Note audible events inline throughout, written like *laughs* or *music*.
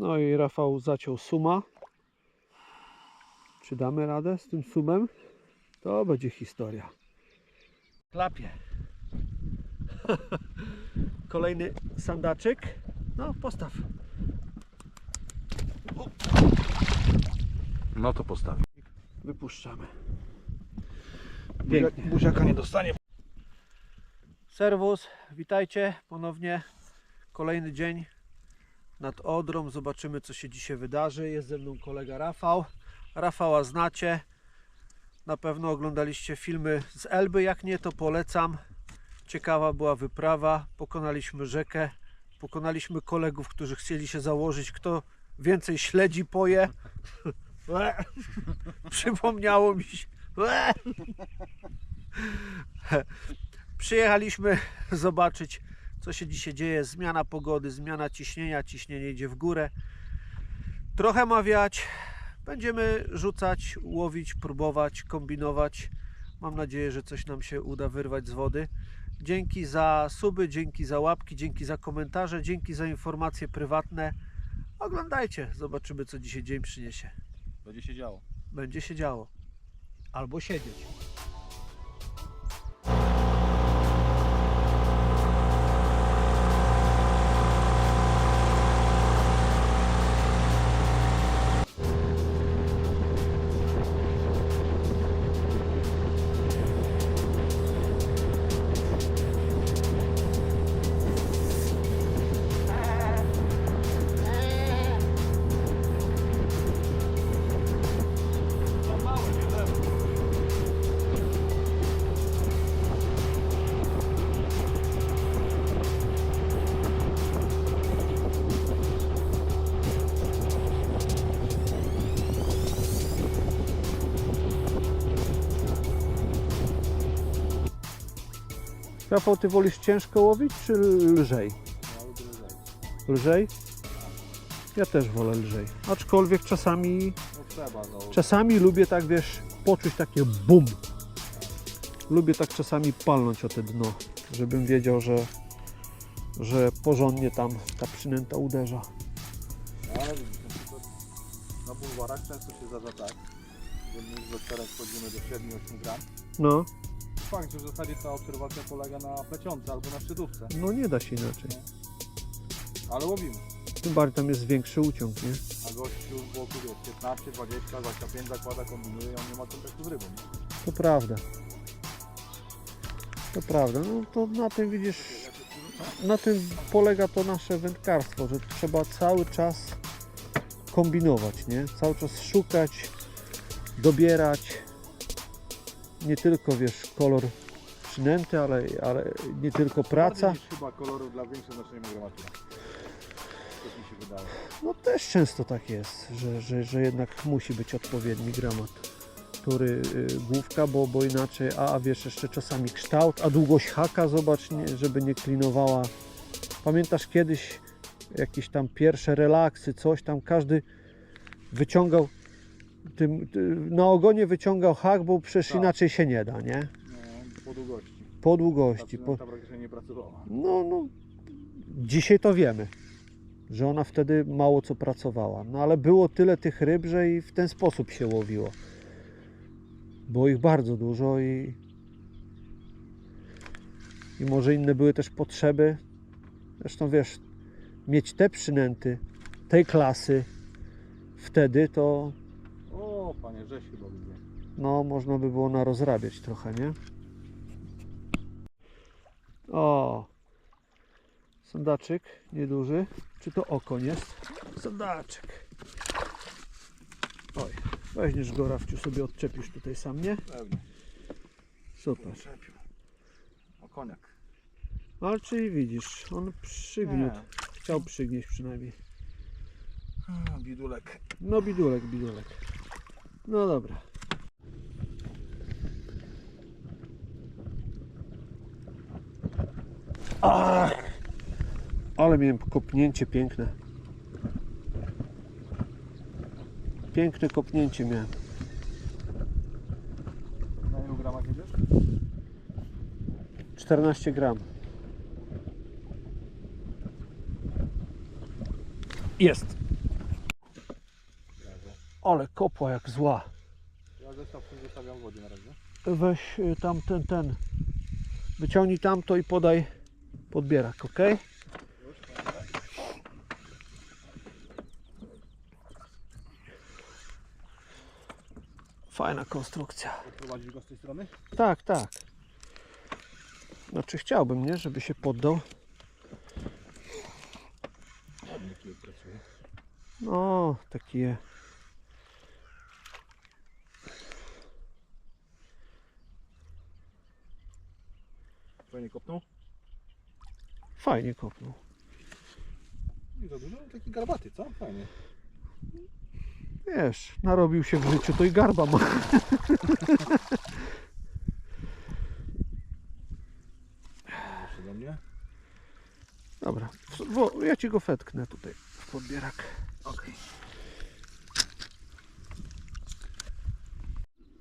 No i Rafał zaciął suma. Czy damy radę z tym sumem? To będzie historia. Klapie. *laughs* Kolejny sandaczyk. No, postaw. No to postawię. Wypuszczamy. Pięknie. Buziaka nie dostanie. Serwus, witajcie ponownie. Kolejny dzień nad Odrą. Zobaczymy, co się dzisiaj wydarzy. Jest ze mną kolega Rafał. Rafała znacie. Na pewno oglądaliście filmy z Elby. Jak nie, to polecam. Ciekawa była wyprawa. Pokonaliśmy rzekę. Pokonaliśmy kolegów, którzy chcieli się założyć, kto więcej śledzi poje. *laughs* Przypomniało mi się. *laughs* Przyjechaliśmy zobaczyć, co się dzisiaj dzieje. Zmiana pogody, zmiana ciśnienia, ciśnienie idzie w górę. Trochę ma wiać. Będziemy rzucać, łowić, próbować, kombinować. Mam nadzieję, że coś nam się uda wyrwać z wody. Dzięki za suby, dzięki za łapki, dzięki za komentarze, dzięki za informacje prywatne. Oglądajcie, zobaczymy, co dzisiaj dzień przyniesie. Będzie się działo. Będzie się działo. Albo siedzieć. Rafał, ty wolisz ciężko łowić, czy lżej? Lżej? Ja też wolę lżej. Aczkolwiek czasami, No trzeba, no. czasami lubię tak, wiesz, poczuć takie bum. Lubię tak czasami palnąć o te dno, żebym wiedział, że, że porządnie tam ta przynęta uderza. Ale na przykład na bulwarach często się zdarza tak, że my z czterech wchodzimy do 7-8 gram. No, Fakt, że w zasadzie ta obserwacja polega na plecionce albo na szczytówce. no nie da się inaczej. Ale łowimy. Tym bardziej tam jest większy uciąg, nie? A gościu z boku wiesz, 15, 20, 25 zakłada, kombinuje i on nie ma kontaktu z rybą. nie? To prawda. To prawda. No to na tym widzisz, na tym polega to nasze wędkarstwo, że trzeba cały czas kombinować, nie? Cały czas szukać, dobierać. Nie tylko wiesz, kolor przynęty, ale, ale nie tylko praca. Bardziej niż chyba kolorów dla większego znaczenia ma gramatura. Tak mi się wydaje. No też często tak jest, że, że, że jednak musi być odpowiedni gramat. Który y, główka, bo, bo inaczej, a, a wiesz, jeszcze czasami kształt, a długość haka, zobacz, nie, żeby nie klinowała. Pamiętasz kiedyś jakieś tam pierwsze relaksy, coś tam, każdy wyciągał, tym, ty, na ogonie wyciągał hak, bo przecież Tak. inaczej się nie da, nie? No, po długości. Po długości. Po, przynęta praktycznie nie pracowała. no, no, dzisiaj to wiemy, że ona wtedy mało co pracowała. No ale było tyle tych ryb, że i w ten sposób się łowiło. Było ich bardzo dużo i, i może inne były też potrzeby. Zresztą wiesz, mieć te przynęty tej klasy wtedy to O, panie, chyba lubię. no można by było narozrabiać trochę, nie? O! Sandaczyk nieduży. Czy to okoń jest? Sandaczyk. Oj, weźmiesz go Rafciu sobie odczepisz tutaj sam, nie? Pewnie. Super. Przepił. O, koniak. Ale czyli widzisz, on przygniótł. Chciał przygnieść przynajmniej. A, Bidulek. No bidulek, bidulek. No dobra. Ach, ale miałem kopnięcie piękne. Piękne kopnięcie miałem. Na ilu gramach jedziesz? 14 gram. Jest. Ale kopła jak zła. Ja zestaw zostawiam w wodzie na razie. Weź y, tam ten, ten. Wyciągnij tamto i podaj podbierak, ok? Fajna konstrukcja. Odprowadzić go z tej strony? Tak, tak. Znaczy chciałbym, nie? Żeby się poddał. No, takie. Fajnie kopnął? Fajnie kopnął. Nie za dużo, ale taki garbaty, co? Fajnie. Wiesz, narobił się w życiu, to i garba ma. Jeszcze do mnie. Dobra, wo- ja ci go fetknę tutaj w podbierak. Okej.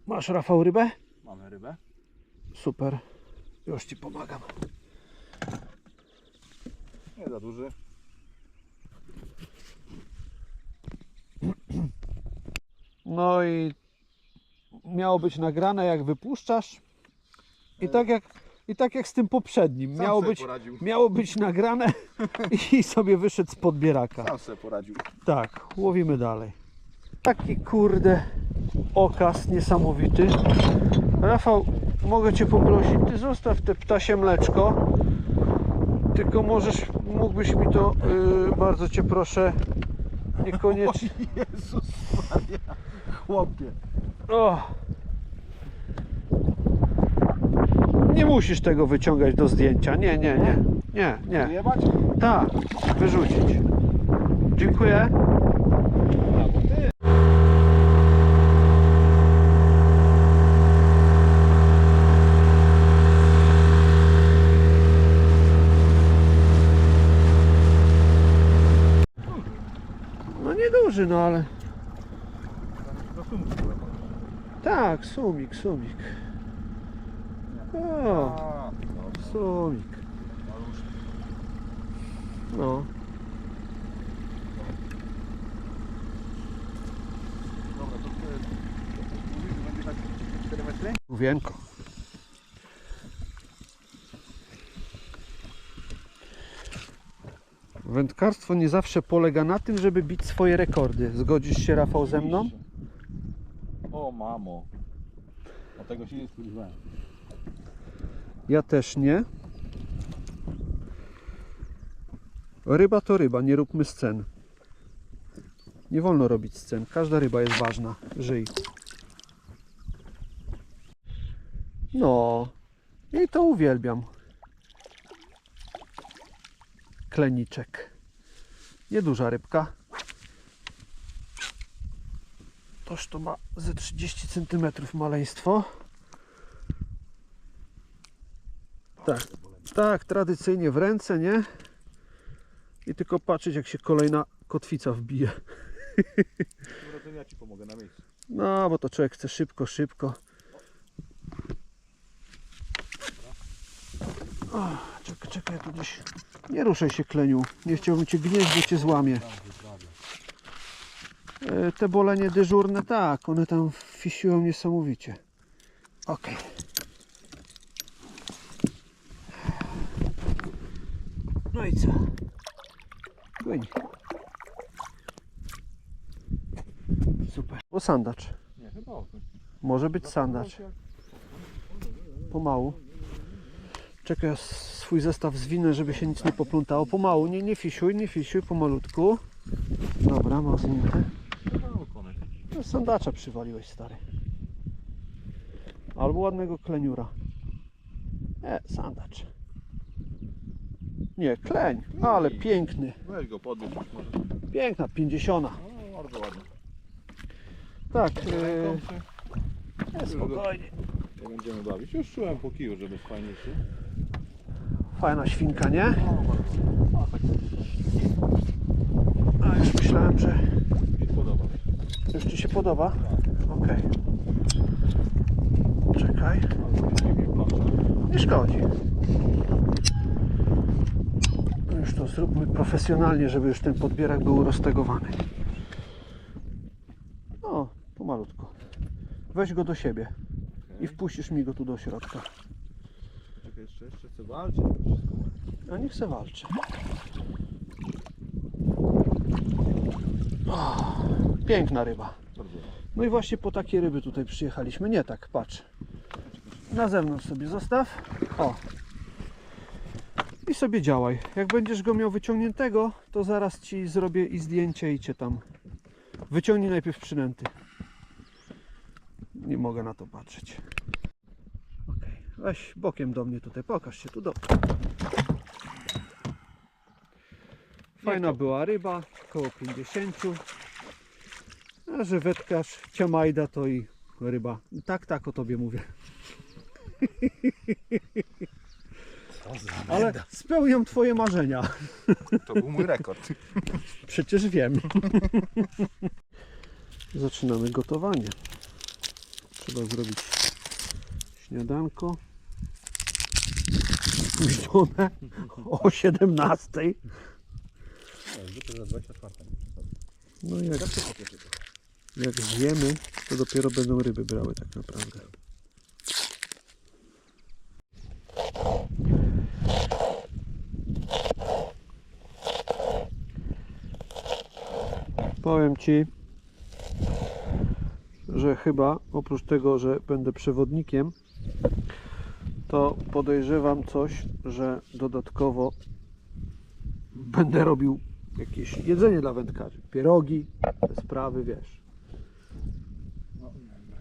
Masz Rafał rybę? Mamy rybę. Super. Już ci pomagam. Nie za duży. No i miało być nagrane jak wypuszczasz. I tak jak, i tak jak z tym poprzednim. Sam Miało sobie być, poradził. miało być nagrane *laughs* i sobie wyszedł z podbieraka. Sam sobie poradził. Tak, łowimy dalej. Taki kurde okaz niesamowity. Rafał, mogę Cię poprosić, Ty zostaw te ptasie mleczko. Tylko możesz, mógłbyś mi to, yy, bardzo Cię proszę, niekoniecznie. *laughs* Jezus Maria. Chłopie. O! Nie musisz tego wyciągać do zdjęcia. Nie, nie, nie. Nie, nie. Tak, wyrzucić. Dziękuję. Brawo ty. Nieduży, no ale. Tak, sumik, sumik. O, sumik. No. Dobra, to że będzie tak 4 metry? Główienko. Wędkarstwo nie zawsze polega na tym, żeby bić swoje rekordy. Zgodzisz się, Rafał, ze mną? O mamo. O tego się nie spodziewałem. Ja też nie. Ryba to ryba, nie róbmy scen. Nie wolno robić scen. Każda ryba jest ważna. Żyj. No. I to uwielbiam. Kleniczek. Nieduża rybka. Toż to ma ze 30 cm maleństwo. Tak, tak, tradycyjnie w ręce, nie? I tylko patrzeć, jak się kolejna kotwica wbije. Dobra, to ja ci pomogę na miejscu. No, bo to człowiek chce szybko, szybko. O, czekaj, czekaj, tu gdzieś. Nie ruszaj się, kleniu. Nie chciałbym cię gnieść, bo cię złamie. Te bolenie dyżurne, tak, one tam fisiują niesamowicie. Okej. No i co? Płyń. Super. O sandacz. Nie, chyba. Może być sandacz. Pomału. Czekaj, ja swój zestaw zwinę, żeby się nic nie poplątało. Pomału, nie, nie fisiuj, nie fisiuj, pomalutku. Dobra, mam zwinięte. No, Sandacza przywaliłeś, stary. Albo ładnego kleniura. Nie, sandacz. Nie, kleń, ale piękny. Weź go podnieś już może. Piękna, pięćdziesiąta. No, bardzo ładnie. Tak, yy, czy- spokojnie. Nie będziemy bawić. Już czułem po kiju, że będzie fajniejszy. Fajna świnka, nie? A, już myślałem, że już Ci się podoba. Okej. Czekaj. Nie szkodzi. No Już to zróbmy profesjonalnie, żeby już ten podbierak był roztegowany. O, Pomalutko. Weź go do siebie i wpuścisz mi go tu do środka. Jeszcze, jeszcze chcę walczyć. A niech se walczy. O, piękna ryba. No i właśnie po takie ryby tutaj przyjechaliśmy. Nie tak, patrz. Na zewnątrz sobie zostaw. O. I sobie działaj. Jak będziesz go miał wyciągniętego, to zaraz ci zrobię i zdjęcie i cię tam. Wyciągnij najpierw przynęty. Nie mogę na to patrzeć. Weź bokiem do mnie tutaj, pokaż się tu do. Fajna była ryba, około 50. A że wędkarz ciamajda to i ryba. Tak, tak o tobie mówię. Ale spełniam twoje marzenia. To był mój rekord. *laughs* Przecież wiem. Zaczynamy gotowanie. Trzeba zrobić śniadanko. Spóźnione o 17. Zwykle za 24. No jak, jak zjemy, to dopiero będą ryby brały tak naprawdę. Powiem Ci, że chyba oprócz tego, że będę przewodnikiem, to podejrzewam coś, że dodatkowo będę robił jakieś jedzenie dla wędkarzy. Pierogi, te sprawy, wiesz.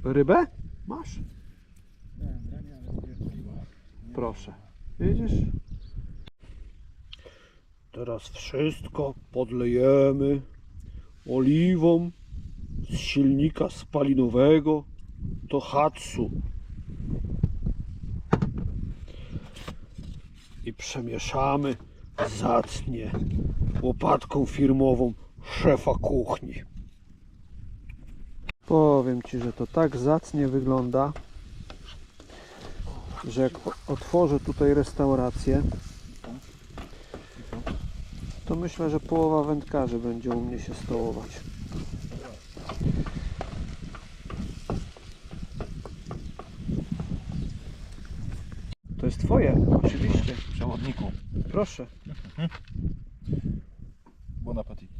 Rybę? Masz? Proszę. Widzisz? Teraz wszystko podlejemy oliwą z silnika spalinowego do Hatsu. I przemieszamy zacnie łopatką firmową szefa kuchni. Powiem Ci, że to tak zacnie wygląda, że jak otworzę tutaj restaurację, to myślę, że połowa wędkarzy będzie u mnie się stołować. To jest Twoje, oczywiście. Przewodniku. Proszę. Bon appetit.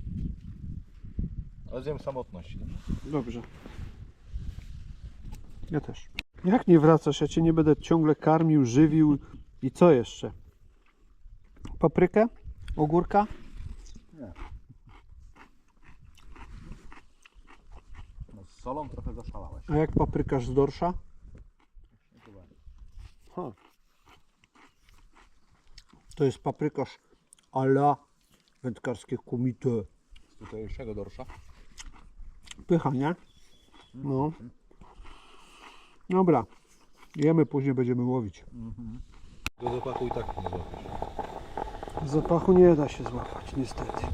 Ale zjem samotność. Dobrze. Ja też. Jak nie wracasz? Ja cię nie będę ciągle karmił, żywił i co jeszcze? Paprykę? Ogórka? No, z solą trochę zaszalałeś. A jak paprykarz z dorsza? Ha. To jest paprykarz a la wędkarskie kumite. Z tutejszego dorsza. Pycha, nie? No. Dobra. Jemy, później będziemy łowić. Do zapachu i tak nie złapiesz. Zapachu nie da się złapać, niestety.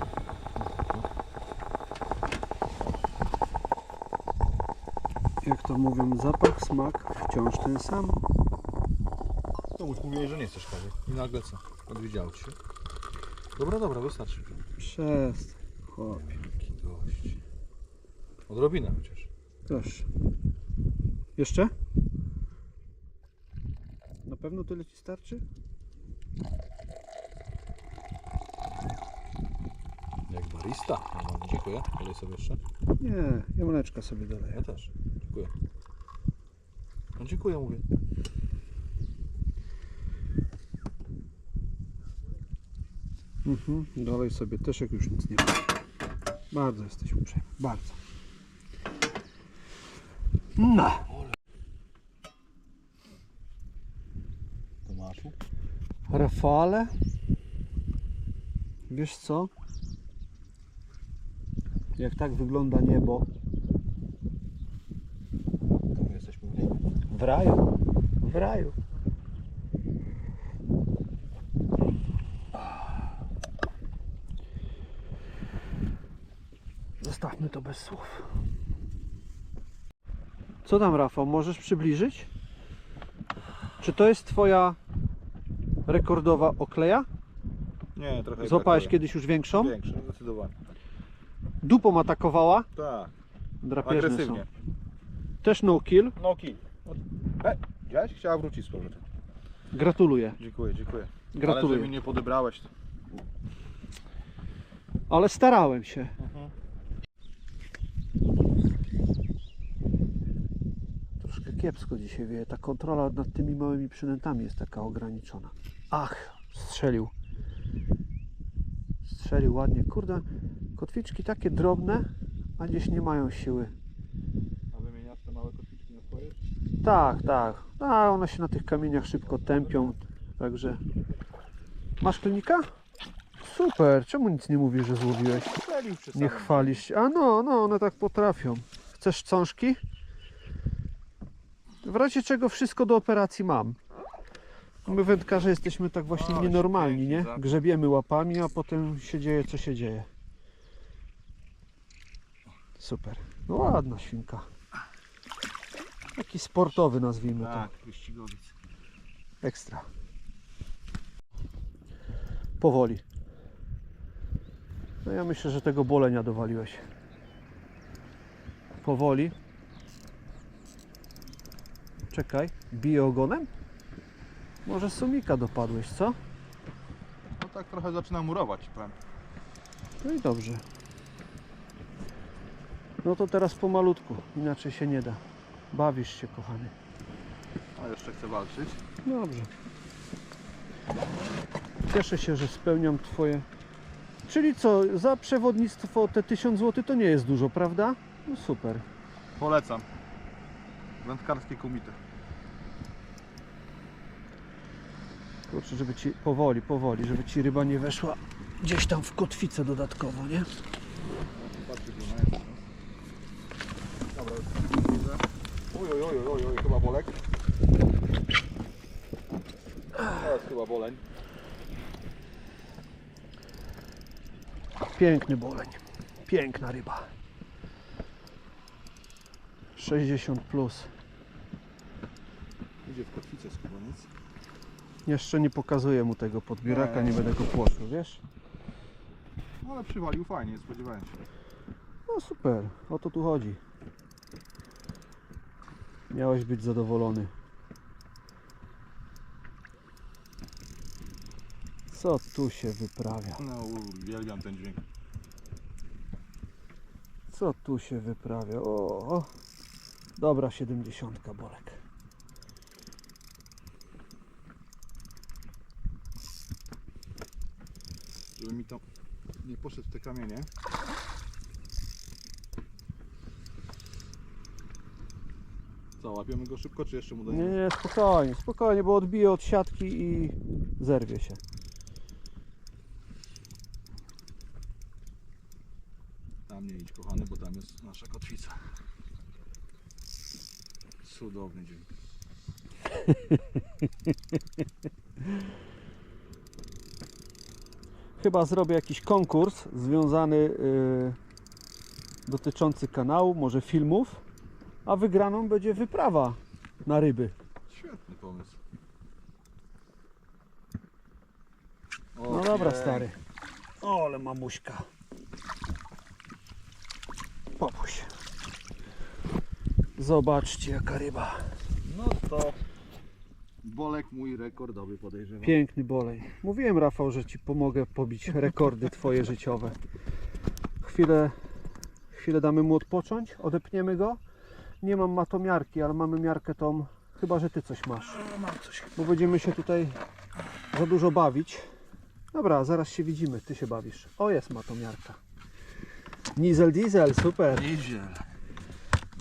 Jak to mówią, zapach, smak wciąż ten sam. No już mówiłeś, że nie chcesz kawy. I nagle co? Odwiedziało ci się. Dobra, dobra, wystarczy. Przestań, chłopie. Jaki gość. Odrobinę chociaż. Proszę. Jeszcze? Na pewno tyle ci starczy? Jak barista. Normalnie. Dziękuję. Podaj sobie jeszcze. Nie, ja mleczka sobie doleję. Ja też. Dziękuję. No dziękuję, mówię. Mhm, dolej sobie też, jak już nic nie ma. Bardzo jesteś uprzejmy, bardzo. No. Tomaszu. Rafale, wiesz co? Jak tak wygląda niebo To my jesteśmy w niebie. w raju, w raju. Zostawmy to bez słów. Co tam, Rafał? Możesz przybliżyć? Czy to jest twoja rekordowa okleja? Nie, trochę Złapałeś brakuje. kiedyś już większą? Większe, zdecydowanie. Dupą atakowała? Tak, Drapieżne są. agresywnie. Też no kill. No kij. E, widziałeś? Chciała wrócić z powrotem. Gratuluję. Dziękuję, dziękuję. Ale że Gratuluję. mi nie podebrałeś. Ale starałem się. Troszkę kiepsko dzisiaj wieje. Ta kontrola nad tymi małymi przynętami jest taka ograniczona. Ach, strzelił. Strzelił ładnie. Kurde, kotwiczki takie drobne, a gdzieś nie mają siły. A wymieniasz te małe kotwiczki na swoje? Tak, tak. A one się na tych kamieniach szybko tępią. Także. Masz klinika? Super. Czemu nic nie mówisz, że złowiłeś? Strzelił przy Nie samym- chwalisz się. A no, no, one tak potrafią. Chcesz cążki? W razie czego wszystko do operacji mam. My wędkarze jesteśmy tak właśnie O, nienormalni, nie? Grzebiemy łapami, a potem się dzieje co się dzieje. Super. No ładna świnka. Taki sportowy nazwijmy to. Tak, wyścigowiec. Ekstra. Powoli. No ja myślę, że tego bolenia dowaliłeś. Powoli. Czekaj, bije ogonem? Może sumika dopadłeś, co? No tak trochę zaczyna murować, powiem. No i dobrze. No to teraz pomalutku, inaczej się nie da. Bawisz się, kochany. A jeszcze chcę walczyć. Dobrze. Cieszę się, że spełniam Twoje. Czyli co, za przewodnictwo te 1000 zł to nie jest dużo, prawda? No super. Polecam. Wędkarskie komity. Kurczę, żeby ci powoli, powoli, żeby ci ryba nie weszła gdzieś tam w kotwicę dodatkowo, nie? Jest. Dobra, widzę. Oj, oj, oj, oj, oj, chyba bolek. To jest chyba boleń. Piękny boleń. Piękna ryba. 60 plus. Idzie w kotwicę skubaniec. Jeszcze nie pokazuję mu tego podbieraka, Nie. będę go płoszył, wiesz? No ale przywalił fajnie, nie spodziewałem się. No super, o to tu chodzi. Miałeś być zadowolony. Co tu się wyprawia? No, uwielbiam ten dźwięk. Co tu się wyprawia? O, o. Dobra, 70 bolek. Żeby mi to nie poszedł w te kamienie. Co, łapiemy go szybko, czy jeszcze mu Nie, dajemy? nie, spokojnie, spokojnie, bo odbije od siatki i zerwie się. Tam nie idź, kochany, bo tam jest nasza kotwica. Cudowny dźwięk. *laughs* Chyba zrobię jakiś konkurs związany y, dotyczący kanału, może filmów, a wygraną będzie wyprawa na ryby. Świetny pomysł. O, No dobra, pięknie. stary. O, ale mamuśka. Popuść. Zobaczcie, jaka ryba. No to Bolek mój rekordowy podejrzewam. Piękny bolej. Mówiłem, Rafał, że ci pomogę pobić rekordy twoje życiowe. Chwilę, chwilę damy mu odpocząć, odepniemy go. Nie mam matomiarki, ale mamy miarkę tą, chyba że ty coś masz. Mam coś. Bo będziemy się tutaj za dużo bawić. Dobra, zaraz się widzimy, ty się bawisz. O, jest matomiarka. Diesel, diesel, super. Nieźle.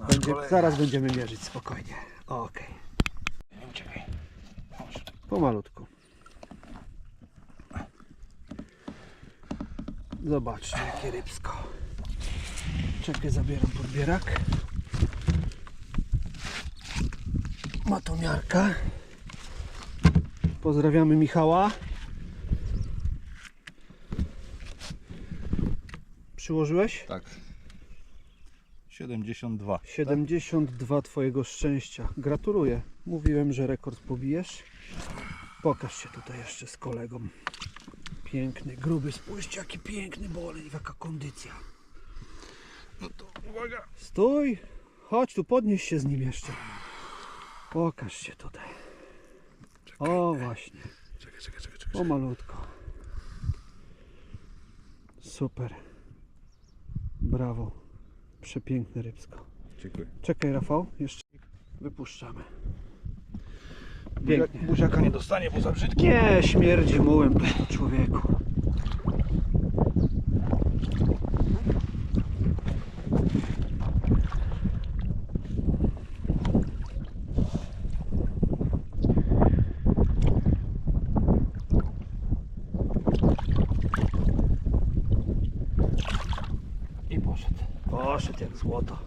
Będzie, zaraz będziemy mierzyć spokojnie. Okej, Nie uciekaj. Pomalutku. Zobaczcie, jakie rybsko. Czekaj, zabieram podbierak. Matomiarka. Pozdrawiamy Michała. Przyłożyłeś? Tak. 72. 72 Twojego szczęścia. Gratuluję. Mówiłem, że rekord pobijesz. Pokaż się tutaj jeszcze z kolegą. Piękny, gruby. Spójrzcie, jaki piękny boleń, jaka kondycja. No to uwaga. Stój. Chodź tu, podnieś się z nim jeszcze. Pokaż się tutaj. O, właśnie. Czekaj, czekaj, czekaj, czekaj. O, malutko. Super. Brawo. Przepiękne rybsko. Dziękuję. Czekaj, Rafał, jeszcze wypuszczamy. Pięknie. Buziaka nie dostanie, bo za brzydki. Nie, śmierdzi mułem, człowieku. I poszedł. Poszedł jak złoto.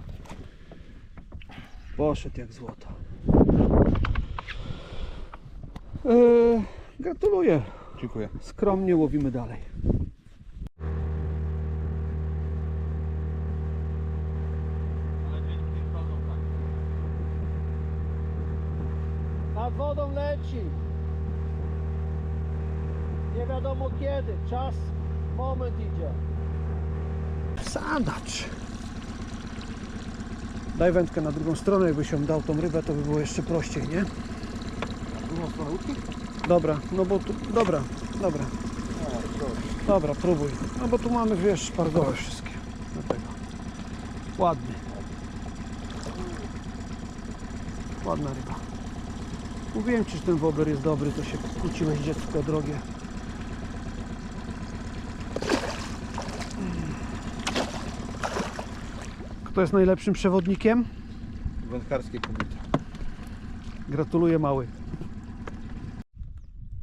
Poszedł jak złoto. Eee, gratuluję. Dziękuję. Skromnie łowimy dalej. Nad wodą leci. Nie wiadomo kiedy. Czas, moment idzie. Sandacz. Daj wędkę na drugą stronę, jakbyś ją dał tą rybę, to by było jeszcze prościej, nie? Drugą stronę łódki? Dobra, no bo tu, dobra, dobra. Dobra, próbuj. No bo tu mamy, wiesz, szpargowe wszystkie. Dlatego. Ładny. Ładna ryba. Mówiłem Ci, że ten wober jest dobry, to się kłóciłeś dziecko drogie. Kto jest najlepszym przewodnikiem? Wędkarskie kobiety. Gratuluję mały.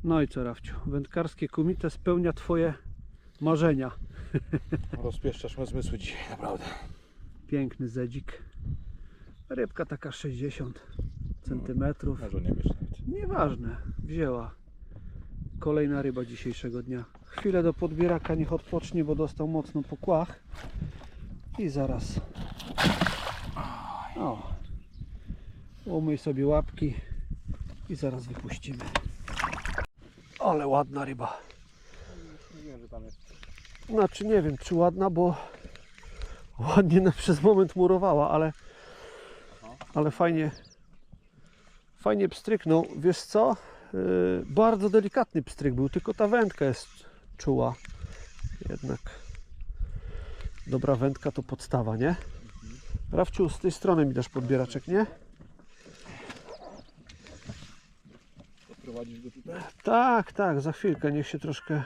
No i co Rafciu? Wędkarskie komite spełnia Twoje marzenia. *laughs* Rozpieszczasz me zmysły dzisiaj, naprawdę. Piękny zedzik. Rybka taka 60 centymetrów. Może nie wiesz nawet. Nieważne, wzięła. Kolejna ryba dzisiejszego dnia. Chwilę do podbieraka niech odpocznie, bo dostał mocno po kłach. I zaraz. O. Umyj sobie łapki i zaraz wypuścimy. Ale ładna ryba. Znaczy nie wiem czy ładna, bo ładnie na, przez moment murowała, ale ale fajnie fajnie pstryknął. Wiesz co? Yy, bardzo delikatny pstryk był, tylko ta wędka jest czuła. Jednak dobra wędka to podstawa, nie? Rafciu, z tej strony mi dasz podbieraczek, nie? Go tutaj? Tak, tak, za chwilkę, niech się troszkę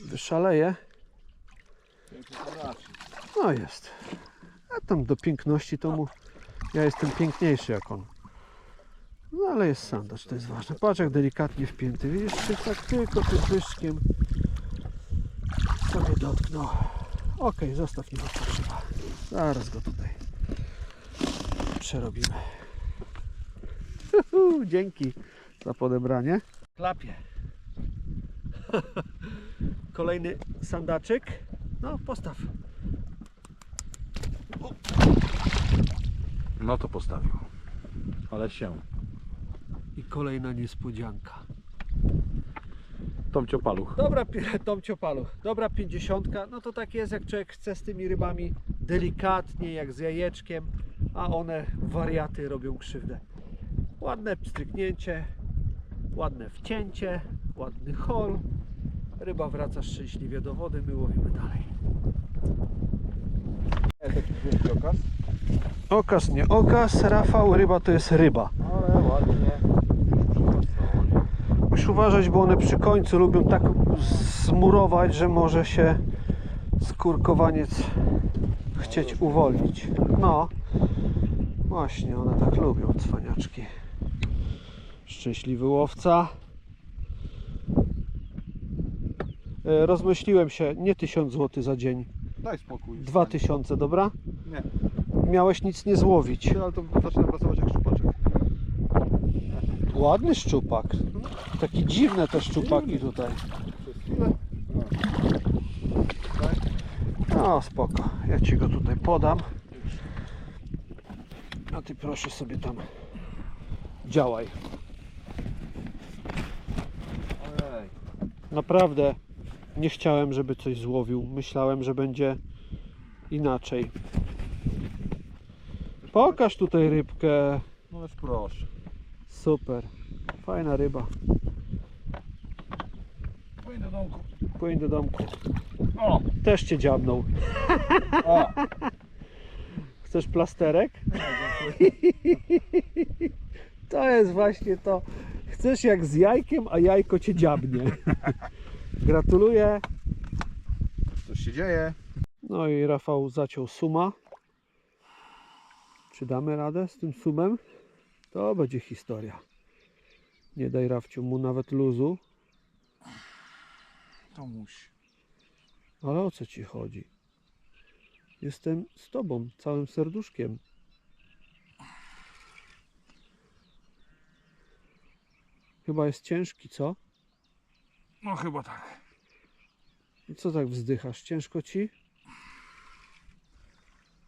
wyszaleje. No jest. A tam do piękności to mu. Ja jestem piękniejszy jak on. No ale jest sandacz, to jest ważne. Patrz jak delikatnie wpięty. Widzisz, czy tak tylko tym pyszczkiem sobie dotknął. Okej, zostaw mi odpoczywa. Zaraz go tutaj przerobimy. Uhu, Dzięki za podebranie. Klapie. *laughs* Kolejny sandaczyk. No, postaw. No to postawił. Ale się. I kolejna niespodzianka. Tomcio paluch. Dobra, *laughs* Tomcio Paluch. Dobra pięćdziesiątka. No to tak jest, jak człowiek chce z tymi rybami delikatnie, jak z jajeczkiem, a one wariaty robią krzywdę. Ładne pstryknięcie, ładne wcięcie, ładny hol. Ryba wraca szczęśliwie do wody, my łowimy dalej. Taki wielki okaz. Okaz, nie okaz, Rafał, ryba to jest ryba. Ale ładnie. Musisz uważać, bo one przy końcu lubią tak zmurować, że może się skórkowaniec chcieć uwolnić. No, właśnie, one tak lubią, cwaniaczki. Szczęśliwy łowca. E, Rozmyśliłem się, nie 1000 zł za dzień, Daj spokój. 2000, dobra? Nie. Miałeś nic nie złowić. Ty, ale to zaczyna pracować jak szczupaczek. Ładny szczupak. Taki dziwne te szczupaki tutaj. No. Spoko, ja Ci go tutaj podam. A Ty proszę sobie tam działaj. Naprawdę nie chciałem, żeby coś złowił. Myślałem, że będzie inaczej. Pokaż tutaj rybkę. No ależ proszę. Super. Fajna ryba. Płyń do domku. Płyń do domku. O! Też cię dziabnął. O! *laughs* Chcesz plasterek? *laughs* To jest właśnie to. Chcesz jak z jajkiem, a jajko cię dziabnie. *laughs* Gratuluję. Coś się dzieje. No i Rafał zaciął suma. Czy damy radę z tym sumem? To będzie historia. Nie daj Rafciu mu nawet luzu. To musi. Ale o co ci chodzi? Jestem z tobą, całym serduszkiem. Chyba jest ciężki, co? No chyba tak. I co tak wzdychasz? Ciężko ci?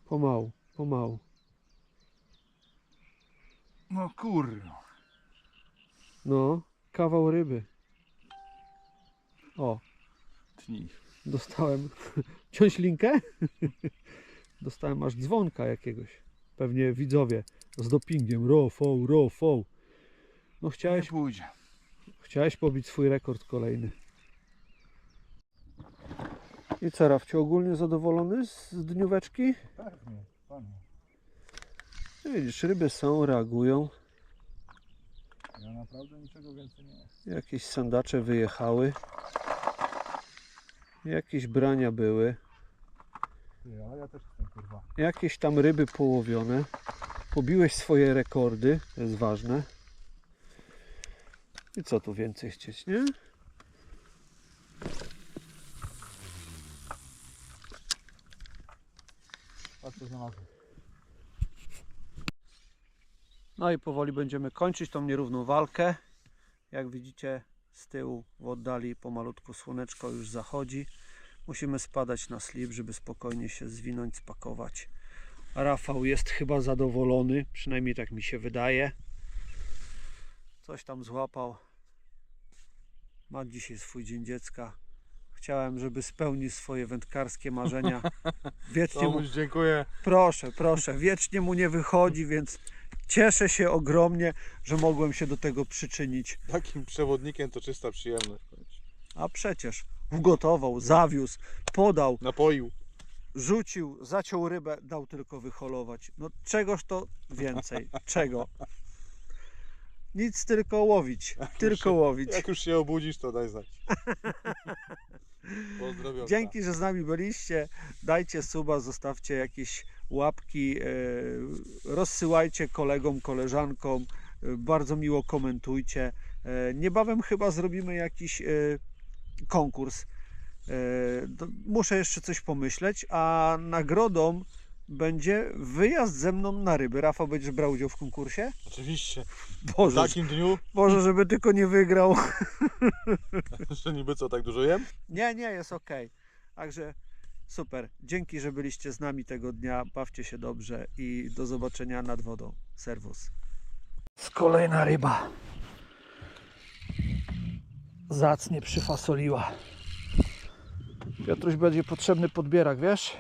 Pomału, pomału. No kurwa. No, kawał ryby. O, Tnij. dostałem. *laughs* Ciąć linkę? *laughs* Dostałem aż dzwonka jakiegoś. Pewnie widzowie z dopingiem. Ro, fo, ro, fo. No Nie chciałeś, pójdzie. chciałeś pobić swój rekord kolejny. I co, Rafciu, ogólnie zadowolony z z dnióweczki? Pewnie, panie. No Widzisz, ryby są, reagują. Ja naprawdę niczego więcej nie. Jakieś sandacze wyjechały. Jakieś brania były. Ty, ale ja też chcę kurwa. Jakieś tam ryby połowione. Pobiłeś swoje rekordy, to jest ważne. I co tu więcej chcieć, nie? Patrz co znalazłem. No i powoli będziemy kończyć tą nierówną walkę. Jak widzicie z tyłu w oddali pomalutku słoneczko już zachodzi. Musimy spadać na slip, żeby spokojnie się zwinąć, spakować. Rafał jest chyba zadowolony, przynajmniej tak mi się wydaje. Coś tam złapał. Ma dzisiaj swój dzień dziecka. Chciałem, żeby spełnił swoje wędkarskie marzenia. *laughs* Wiecznie mu dziękuję. Proszę, proszę, wiecznie mu nie wychodzi, więc cieszę się ogromnie, że mogłem się do tego przyczynić. Takim przewodnikiem to czysta przyjemność. A przecież ugotował, zawiózł, podał, Napoił. rzucił, zaciął rybę, dał tylko wyholować. No czegoż to więcej? Czego? Nic tylko łowić, tylko łowić. Jak już się obudzisz, to daj znać. *laughs* Pozdrowienia. Dzięki, że z nami byliście. Dajcie suba, zostawcie jakieś łapki, e, rozsyłajcie kolegom, koleżankom, e, bardzo miło komentujcie. E, Niebawem chyba zrobimy jakiś konkurs. Muszę jeszcze coś pomyśleć, a nagrodą będzie wyjazd ze mną na ryby. Rafał, będziesz brał udział w konkursie? Oczywiście. W Boże, takim dniu, Boże żeby tylko nie wygrał. *laughs* że niby co, tak dużo jem? Nie, nie, jest ok. Także super. Dzięki, że byliście z nami tego dnia. Bawcie się dobrze i do zobaczenia nad wodą. Serwus. Kolejna ryba. Zacnie przyfasoliła. Piotruś będzie potrzebny podbierak, wiesz?